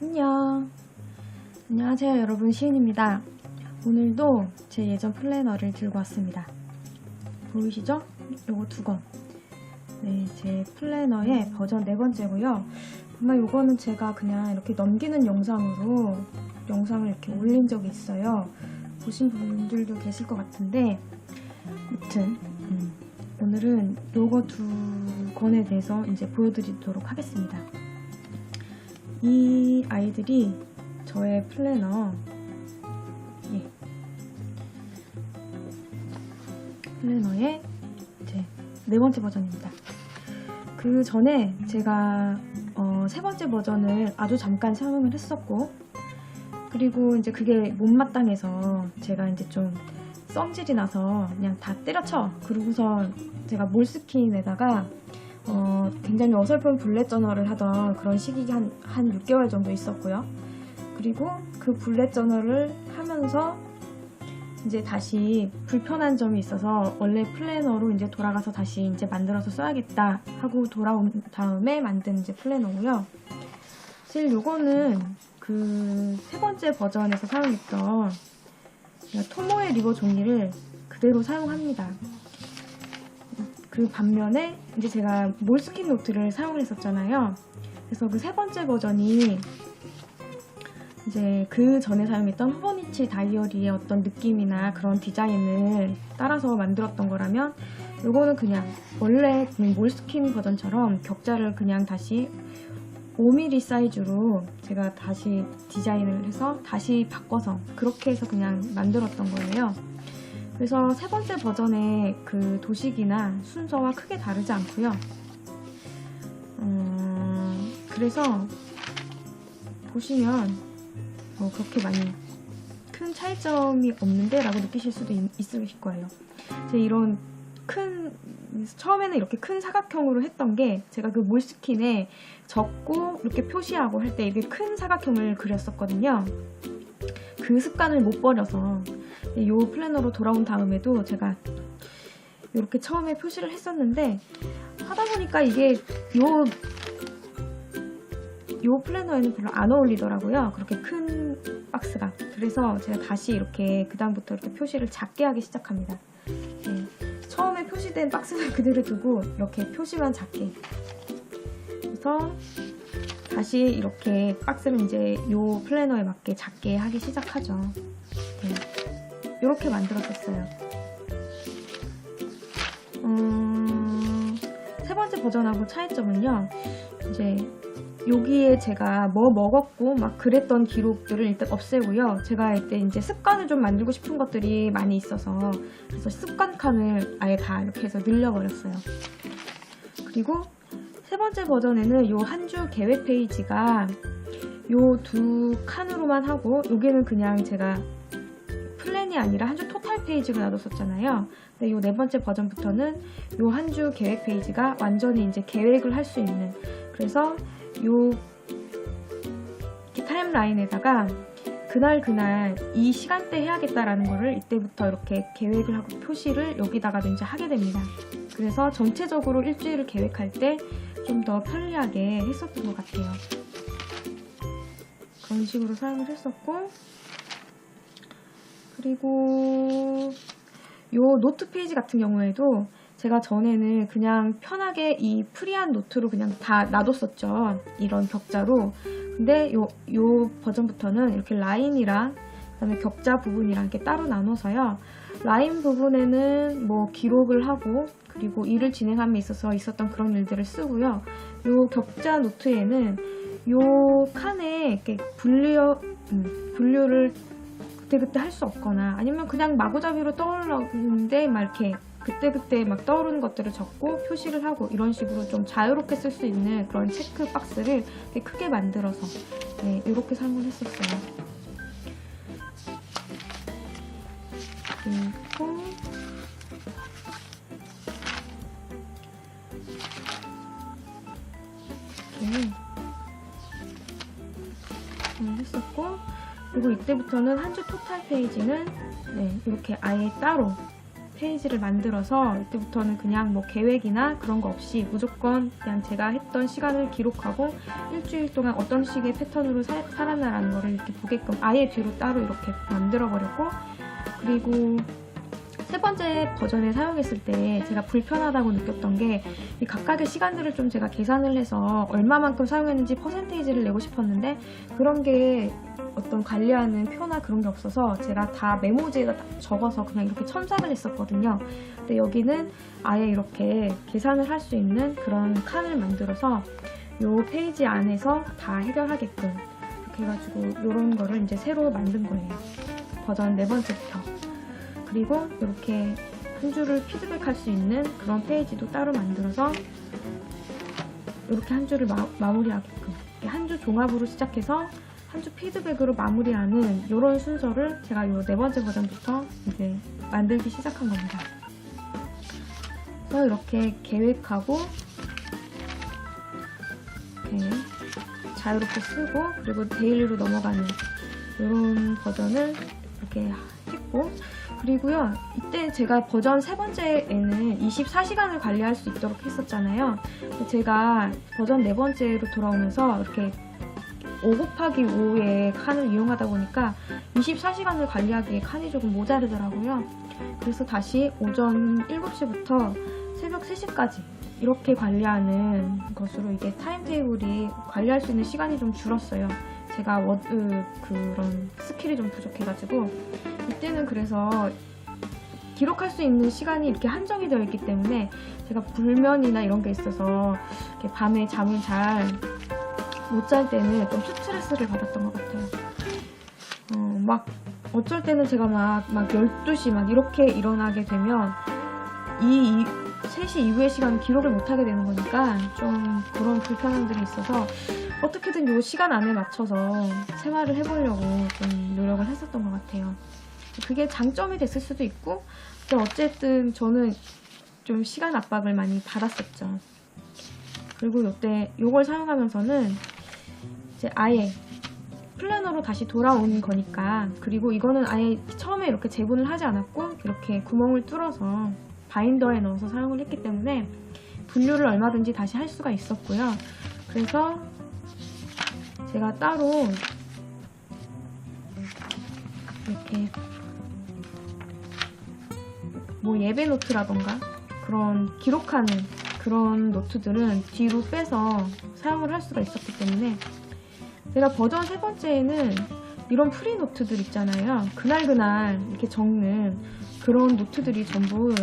안녕. 안녕하세요, 여러분. 시은입니다. 오늘도 제 예전 플래너를 들고 왔습니다. 보이시죠? 요거 두 권. 네, 제 플래너의 버전 네 번째고요. 아마 요거는 제가 그냥 이렇게 넘기는 영상으로 영상을 이렇게 올린 적이 있어요. 보신 분들도 계실 것 같은데, 아무튼 음, 오늘은 요거 두 권에 대해서 이제 보여드리도록 하겠습니다. 이 아이들이 저의 플래너 예. 플래너의 이제 네 번째 버전입니다. 그 전에 제가 어, 세 번째 버전을 아주 잠깐 사용을 했었고 그리고 이제 그게 못마땅해서 제가 이제 좀 썸질이 나서 그냥 다 때려쳐 그러고서 제가 몰스킨에다가 어, 굉장히 어설픈 블랙 저널을 하던 그런 시기가 한, 한 6개월 정도 있었고요. 그리고 그 블랙 저널을 하면서 이제 다시 불편한 점이 있어서 원래 플래너로 이제 돌아가서 다시 이제 만들어서 써야겠다 하고 돌아온 다음에 만든 이제 플래너고요. 사실 요거는 그 세 번째 버전에서 사용했던 토모의 리버 종이를 그대로 사용합니다. 그 반면에 이제 제가 몰스킨 노트를 사용을 했었잖아요. 그래서 그 세 번째 버전이 이제 그 전에 사용했던 후보니치 다이어리의 어떤 느낌이나 그런 디자인을 따라서 만들었던 거라면 이거는 그냥 원래 그 몰스킨 버전처럼 격자를 그냥 다시 5mm 사이즈로 제가 다시 디자인을 해서 다시 바꿔서 그렇게 해서 그냥 만들었던 거예요. 그래서 세 번째 버전의 그 도식이나 순서와 크게 다르지 않고요. 음, 그래서 보시면 뭐 그렇게 많이 큰 차이점이 없는데 라고 느끼실 수도 있, 있으실 거예요. 제 이런 큰 처음에는 이렇게 큰 사각형으로 했던 게 제가 그 몰스킨에 적고 이렇게 표시하고 할 때 이게 큰 사각형을 그렸었거든요. 그 습관을 못 버려서 이 플래너로 돌아온 다음에도 제가 이렇게 처음에 표시를 했었는데 하다 보니까 이게 요, 요 플래너에는 별로 안 어울리더라고요. 그렇게 큰 박스가. 그래서 제가 다시 이렇게 그다음부터 이렇게 표시를 작게 하기 시작합니다. 네. 처음에 표시된 박스는 그대로 두고 이렇게 표시만 작게. 그래서 다시 이렇게 박스를 이제 요 플래너에 맞게 작게 하기 시작하죠. 네. 이렇게 만들었었어요. 음, 세 번째 버전하고 차이점은요. 이제 여기에 제가 뭐 먹었고 막 그랬던 기록들을 일단 없애고요. 제가 이때 이제 습관을 좀 만들고 싶은 것들이 많이 있어서 그래서 습관 칸을 아예 다 이렇게 해서 늘려버렸어요. 그리고 세 번째 버전에는 이한주 계획 페이지가 요 두 칸으로만 하고 여기는 그냥 제가 플랜이 아니라 한 주 토탈 페이지로 놔뒀었잖아요. 근데 요 네 번째 버전부터는 요 한 주 계획 페이지가 완전히 이제 계획을 할 수 있는 그래서 요 타임라인에다가 그날 그날 이 시간대 해야겠다라는 거를 이때부터 이렇게 계획을 하고 표시를 여기다가 이제 하게 됩니다. 그래서 전체적으로 일주일을 계획할 때 좀 더 편리하게 했었던 것 같아요. 그런 식으로 사용을 했었고 그리고 요 노트 페이지 같은 경우에도 제가 전에는 그냥 편하게 이 프리한 노트로 그냥 다 놔뒀었죠. 이런 격자로. 근데 요, 요 버전부터는 이렇게 라인이랑 그다음에 격자 부분이랑 이렇게 따로 나눠서요. 라인 부분에는 뭐 기록을 하고 그리고 일을 진행함에 있어서 있었던 그런 일들을 쓰고요. 요 격자 노트에는 요 칸에 이렇게 분류, 음, 분류를 그때그때 할 수 없거나 아니면 그냥 마구잡이로 떠올랐는데 막 이렇게 그때그때 막 떠오르는 것들을 적고 표시를 하고 이런 식으로 좀 자유롭게 쓸 수 있는 그런 체크 박스를 크게 만들어서 네, 이렇게 사용을 했었어요. 그 이때부터는 한 주 토탈 페이지는 네, 이렇게 아예 따로 페이지를 만들어서 이때부터는 그냥 뭐 계획이나 그런 거 없이 무조건 그냥 제가 했던 시간을 기록하고 일주일 동안 어떤 식의 패턴으로 사, 살았나라는 거를 이렇게 보게끔 아예 뒤로 따로 이렇게 만들어 버렸고 그리고 세 번째 버전을 사용했을 때 제가 불편하다고 느꼈던 게이 각각의 시간들을 좀 제가 계산을 해서 얼마만큼 사용했는지 퍼센테이지를 내고 싶었는데 그런 게 어떤 관리하는 표나 그런 게 없어서 제가 다 메모지에다 딱 적어서 그냥 이렇게 첨삭을 했었거든요. 근데 여기는 아예 이렇게 계산을 할 수 있는 그런 칸을 만들어서 이 페이지 안에서 다 해결하게끔 이렇게 해가지고 이런 거를 이제 새로 만든 거예요. 버전 네 번째부터. 그리고 이렇게 한 줄을 피드백할 수 있는 그런 페이지도 따로 만들어서 이렇게 한 줄을 마, 무리하게끔 한 줄 종합으로 시작해서 한줄 피드백으로 마무리하는 이런 순서를 제가 이 네 번째 버전부터 이제 만들기 시작한 겁니다. 그래서 이렇게 계획하고 이렇게 자유롭게 쓰고 그리고 데일리로 넘어가는 이런 버전을 이렇게 했고 그리고요 이때 제가 버전 세 번째에는 24시간을 관리할 수 있도록 했었잖아요 제가 버전 네 번째로 돌아오면서 이렇게 5 곱하기 5의 칸을 이용하다 보니까 24시간을 관리하기에 칸이 조금 모자르더라고요. 그래서 다시 오전 7시부터 새벽 3시까지 이렇게 관리하는 것으로 이게 타임테이블이 관리할 수 있는 시간이 좀 줄었어요. 제가 워드 그런 스킬이 좀 부족해가지고. 이때는 그래서 기록할 수 있는 시간이 이렇게 한정이 되어 있기 때문에 제가 불면이나 이런 게 있어서 밤에 잠을 잘 못 잘 때는 좀 스트레스를 받았던 것 같아요. 어, 막 어쩔 때는 제가 막, 막 12시 막 이렇게 일어나게 되면 이, 이 3시 이후의 시간 기록을 못 하게 되는 거니까 좀 그런 불편함들이 있어서 어떻게든 이 시간 안에 맞춰서 생활을 해보려고 좀 노력을 했었던 것 같아요. 그게 장점이 됐을 수도 있고, 근데 어쨌든 저는 좀 시간 압박을 많이 받았었죠. 그리고 이때 이걸 사용하면서는 이제 아예 플래너로 다시 돌아온 거니까 그리고 이거는 아예 처음에 이렇게 재본을 하지 않았고 이렇게 구멍을 뚫어서 바인더에 넣어서 사용을 했기 때문에 분류를 얼마든지 다시 할 수가 있었고요. 그래서 제가 따로 이렇게 뭐 예배 노트라던가 그런 기록하는 그런 노트들은 뒤로 빼서 사용을 할 수가 있었기 때문에 제가 버전 세 번째에는 이런 프리 노트들 있잖아요. 그날그날 이렇게 적는 그런 노트들이 전부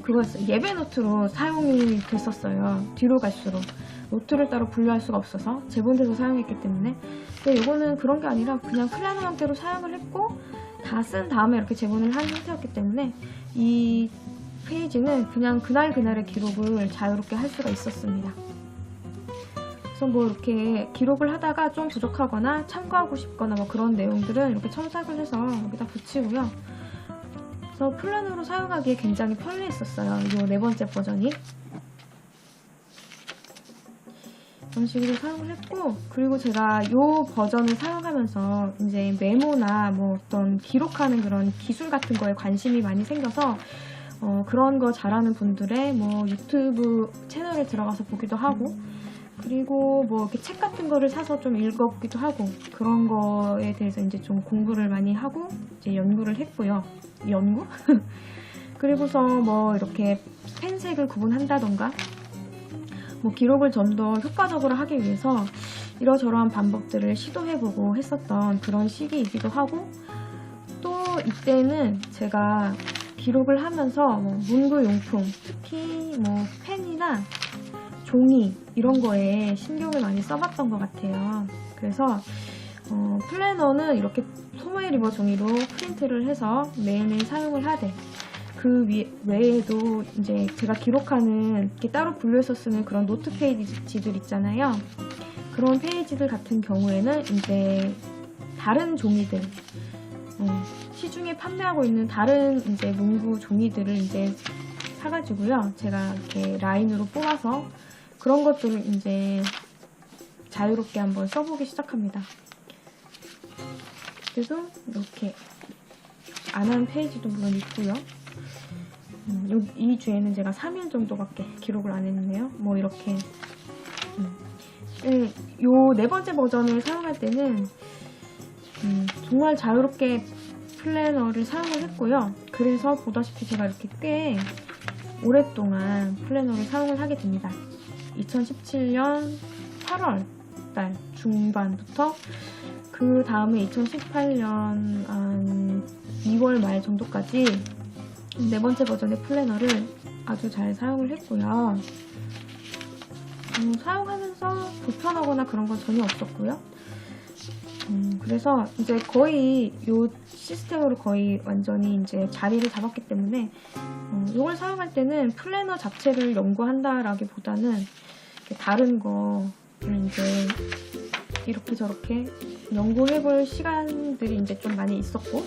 그거였어요. 예배 노트로 사용이 됐었어요. 뒤로 갈수록. 노트를 따로 분류할 수가 없어서 재본돼서 사용했기 때문에 근데 이거는 그런 게 아니라 그냥 플래너 형태로 사용을 했고 다 쓴 다음에 이렇게 재본을 한 상태였기 때문에 이 페이지는 그냥 그날 그날의 기록을 자유롭게 할 수가 있었습니다. 그래서 뭐 이렇게 기록을 하다가 좀 부족하거나 참고하고 싶거나 뭐 그런 내용들은 이렇게 첨삭을 해서 여기다 붙이고요. 그래서 플랜으로 사용하기에 굉장히 편리했었어요. 이 네 번째 버전이. 이런 식으로 사용을 했고 그리고 제가 이 버전을 사용하면서 이제 메모나 뭐 어떤 기록하는 그런 기술 같은 거에 관심이 많이 생겨서 어, 그런 거 잘하는 분들의 뭐 유튜브 채널에 들어가서 보기도 하고 그리고 뭐 이렇게 책 같은 거를 사서 좀 읽어보기도 하고 그런 거에 대해서 이제 좀 공부를 많이 하고 이제 연구를 했고요. 연구? 그리고서 뭐 이렇게 펜색을 구분한다던가 뭐 기록을 좀 더 효과적으로 하기 위해서 이러저러한 방법들을 시도해보고 했었던 그런 시기이기도 하고 또 이때는 제가 기록을 하면서 뭐 문구용품, 특히 뭐 펜이나 종이 이런 거에 신경을 많이 써봤던 것 같아요. 그래서 어, 플래너는 이렇게 소매 리버 종이로 프린트를 해서 매일매일 사용을 하되 그 위, 외에도 이제 제가 기록하는 이렇게 따로 분류해서 쓰는 그런 노트 페이지들 있잖아요. 그런 페이지들 같은 경우에는 이제 다른 종이들 어, 시중에 판매하고 있는 다른 이제 문구 종이들을 이제 사가지고요. 제가 이렇게 라인으로 뽑아서 그런 것들을 이제 자유롭게 한번 써보기 시작합니다. 그래서 이렇게 안 한 페이지도 물론 있고요. 음, 요, 이 주에는 제가 3일 정도밖에 기록을 안 했네요. 뭐 이렇게 음. 예, 요네 번째 버전을 사용할 때는 음, 정말 자유롭게 플래너를 사용을 했고요. 그래서 보다시피 제가 이렇게 꽤 오랫동안 플래너를 사용을 하게 됩니다. 2017년 8월 달 중반부터 그 다음에 2018년 한 2월 말 정도까지 네 번째 버전의 플래너를 아주 잘 사용을 했고요. 음, 사용하면서 불편하거나 그런 건 전혀 없었고요. 음, 그래서 이제 거의 요 시스템으로 거의 완전히 이제 자리를 잡았기 때문에 어, 이걸 사용할 때는 플래너 자체를 연구한다라기보다는 다른 거를 이제 이렇게 저렇게 연구해볼 시간들이 이제 좀 많이 있었고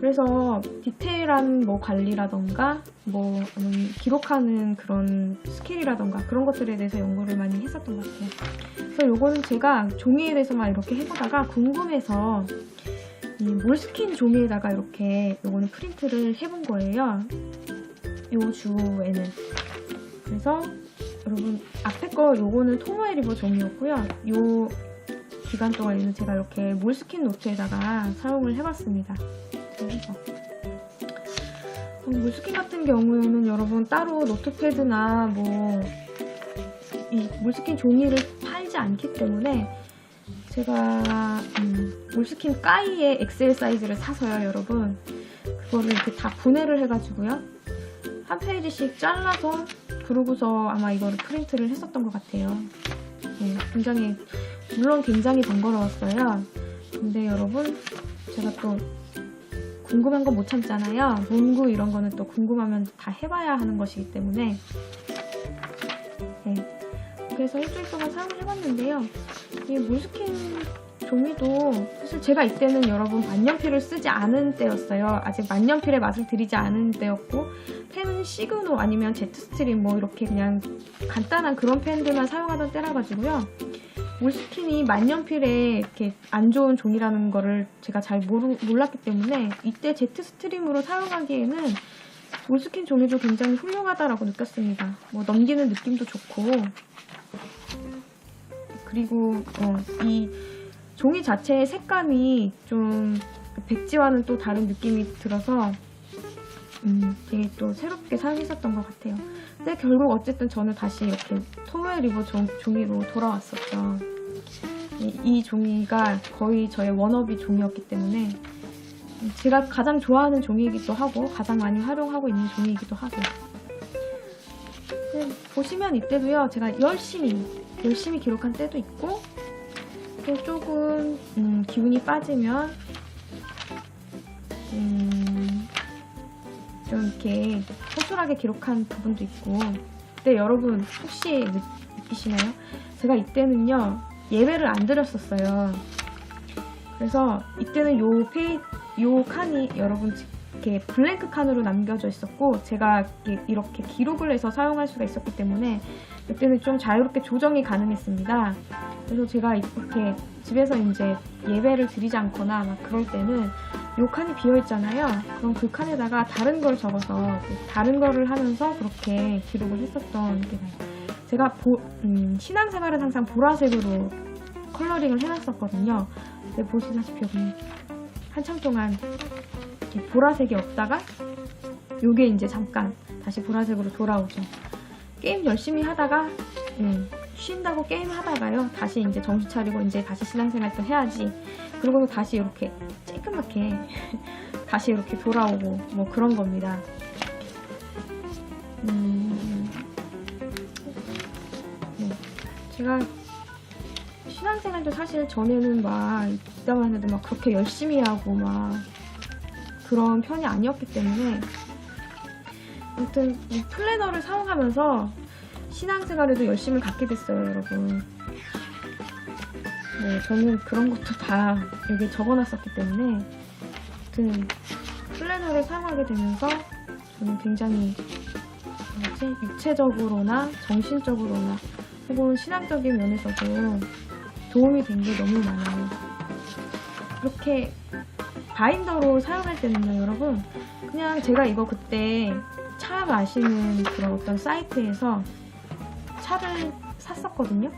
그래서 디테일한 뭐 관리라던가 뭐 음, 기록하는 그런 스킬이라던가 그런 것들에 대해서 연구를 많이 했었던 것 같아요. 그래서 요거는 제가 종이에 대해서만 이렇게 해보다가 궁금해서 이 몰스킨 종이에다가 이렇게 요거는 프린트를 해본 거예요. 요 주에는. 그래서 여러분 앞에 거 요거는 토모에 리버 종이였고요. 요 기간 동안에는 제가 이렇게 몰스킨 노트에다가 사용을 해봤습니다. 어, 몰스킨 같은 경우에는 여러분 따로 노트패드나 뭐이 몰스킨 종이를 팔지 않기 때문에 제가 음, 몰스킨 까이의 엑셀 사이즈를 사서요 여러분. 그거를 이렇게 다 분해를 해가지고요. 한 페이지씩 잘라서 그러고서 아마 이거를 프린트를 했었던 것 같아요. 네, 굉장히 물론 굉장히 번거로웠어요. 근데 여러분 제가 또 궁금한 건 못 참잖아요 문구 이런 거는 또 궁금하면 다 해봐야 하는 것이기 때문에 네. 그래서 일주일 동안 사용을 해봤는데요 이 몰스킨 종이도 사실 제가 이때는 여러분 만년필을 쓰지 않은 때였어요. 아직 만년필의 맛을 들이지 않은 때였고 펜은 시그노 아니면 제트스트림 뭐 이렇게 그냥 간단한 그런 펜들만 사용하던 때라 가지고요. 몰스킨이 만년필에 이렇게 안 좋은 종이라는 거를 제가 잘 모르, 몰랐기 때문에 이때 제트 스트림으로 사용하기에는 몰스킨 종이도 굉장히 훌륭하다라고 느꼈습니다. 뭐 넘기는 느낌도 좋고 그리고 어, 이 종이 자체의 색감이 좀 백지와는 또 다른 느낌이 들어서 음, 되게 또 새롭게 사용했었던 것 같아요. 근데 결국 어쨌든 저는 다시 이렇게 토모에 리버 종, 종이로 돌아왔었죠. 이, 이 종이가 거의 저의 워너비 종이었기 때문에 제가 가장 좋아하는 종이이기도 하고 가장 많이 활용하고 있는 종이이기도 하고 네, 보시면 이때도요 제가 열심히 열심히 기록한 때도 있고 또 조금 음, 기운이 빠지면 음, 좀 이렇게 허술하게 기록한 부분도 있고 근데 여러분 혹시 느, 느끼시나요? 제가 이때는요 예배를 안 드렸었어요 그래서 이때는 요 페이 요 칸이 여러분 이렇게 블랭크 칸으로 남겨져 있었고 제가 이렇게 기록을 해서 사용할 수가 있었기 때문에 이때는 좀 자유롭게 조정이 가능했습니다. 그래서 제가 이렇게 집에서 이제 예배를 드리지 않거나 막 그럴 때는 요 칸이 비어 있잖아요. 그럼 그 칸에다가 다른 걸 적어서 다른 거를 하면서 그렇게 기록을 했었던 게 나요. 제가 보, 음, 신앙생활은 항상 보라색으로 컬러링을 해놨었거든요. 근데 보시다시피 여기 한참 동안 보라색이 없다가 요게 이제 잠깐 다시 보라색으로 돌아오죠. 게임 열심히 하다가 음, 쉰다고 게임 하다가요 다시 이제 정신 차리고 이제 다시 신앙생활 또 해야지 그리고 다시 이렇게 쬐끄맣게 다시 이렇게 돌아오고 뭐 그런 겁니다. 음, 네. 제가 신앙생활도 사실 전에는 막 이때만 해도 막 그렇게 열심히 하고 막 그런 편이 아니었기 때문에 아무튼 이 플래너를 사용하면서 신앙생활에도 열심을 갖게 됐어요, 여러분. 네, 저는 그런 것도 다 여기 적어놨었기 때문에 아무튼 플래너를 사용하게 되면서 저는 굉장히 뭐지 육체적으로나 정신적으로나 혹은 신앙적인 면에서도 도움이 된 게 너무 많아요. 이렇게 바인더로 사용할 때는요, 여러분, 그냥 제가 이거 그때 차 마시는 그런 어떤 사이트에서 차를 샀었거든요.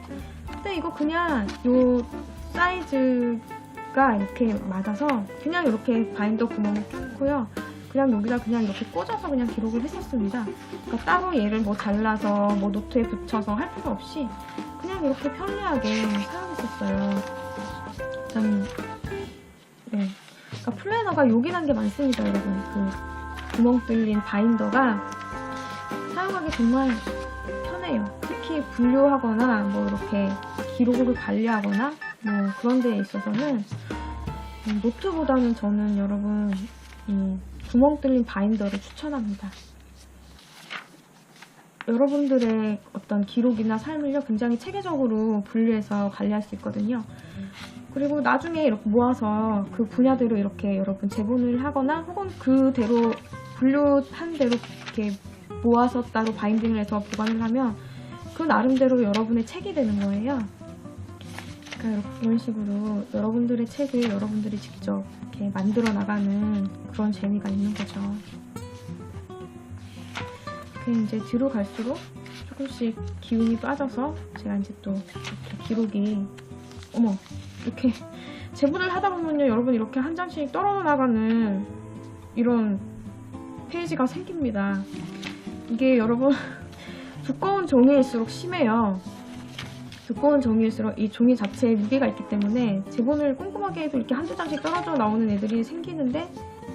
근데 이거 그냥 요 사이즈가 이렇게 맞아서 그냥 이렇게 바인더 구멍을 뚫고요. 그냥 여기다 그냥 이렇게 꽂아서 그냥 기록을 했었습니다. 그러니까 따로 얘를 뭐 잘라서 뭐 노트에 붙여서 할 필요 없이 그냥 이렇게 편리하게 사용했었어요. 좀, 네. 그러니까 플래너가 요긴한 게 많습니다, 여러분. 그 구멍 뚫린 바인더가 사용하기 정말 편해요. 특히 분류하거나 뭐 이렇게 기록을 관리하거나 뭐 그런 데에 있어서는 음, 노트보다는 저는 여러분 이 구멍 뚫린 바인더를 추천합니다. 여러분들의 어떤 기록이나 삶을요 굉장히 체계적으로 분류해서 관리할 수 있거든요. 그리고 나중에 이렇게 모아서 그 분야대로 이렇게 여러분 제본을 하거나 혹은 그대로 분류한 대로 이렇게 모아서 따로 바인딩을 해서 보관을 하면 그 나름대로 여러분의 책이 되는 거예요. 그러니까 이런 식으로 여러분들의 책을 여러분들이 직접 이렇게 만들어 나가는 그런 재미가 있는 거죠. 그 이제 뒤로 갈수록 조금씩 기운이 빠져서 제가 이제 또 이렇게 기록이 어머 이렇게 제본을 하다 보면요 여러분 이렇게 한 장씩 떨어져 나가는 이런 페이지가 생깁니다. 이게 여러분 두꺼운 종이일수록 심해요. 두꺼운 종이일수록 이 종이 자체에 무게가 있기 때문에 제본을 꼼꼼하게 해도 이렇게 한두 장씩 떨어져 나오는 애들이 생기는데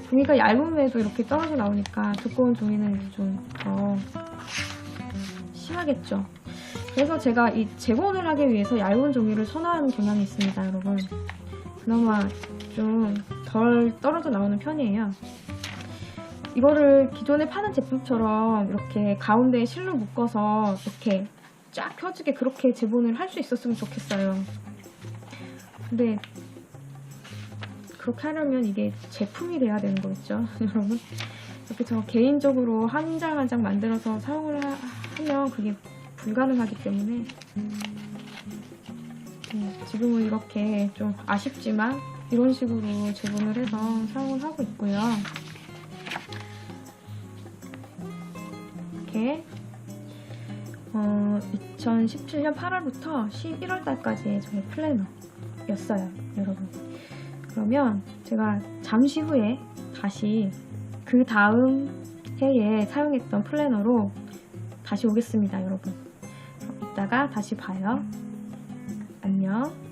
종이가 얇음에도 이렇게 떨어져 나오니까 두꺼운 종이는 좀 더 심하겠죠. 그래서 제가 이 제본을 하기 위해서 얇은 종이를 선호하는 경향이 있습니다, 여러분. 그나마 좀 덜 떨어져 나오는 편이에요. 이거를 기존에 파는 제품처럼 이렇게 가운데에 실로 묶어서 이렇게 쫙 펴지게 그렇게 제본을 할 수 있었으면 좋겠어요. 근데 그렇게 하려면 이게 제품이 돼야 되는 거겠죠, 여러분? 이렇게 저 개인적으로 한 장 한 장 만들어서 사용을 하, 면 그게 불가능하기 때문에 네, 지금은 이렇게 좀 아쉽지만 이런 식으로 제본을 해서 사용을 하고 있고요. 이렇게 어, 2017년 8월부터 11월 달까지의 저희 플래너였어요, 여러분. 그러면 제가 잠시 후에 다시 그 다음 해에 사용했던 플래너로 다시 오겠습니다, 여러분. 이따가 다시 봐요. 안녕.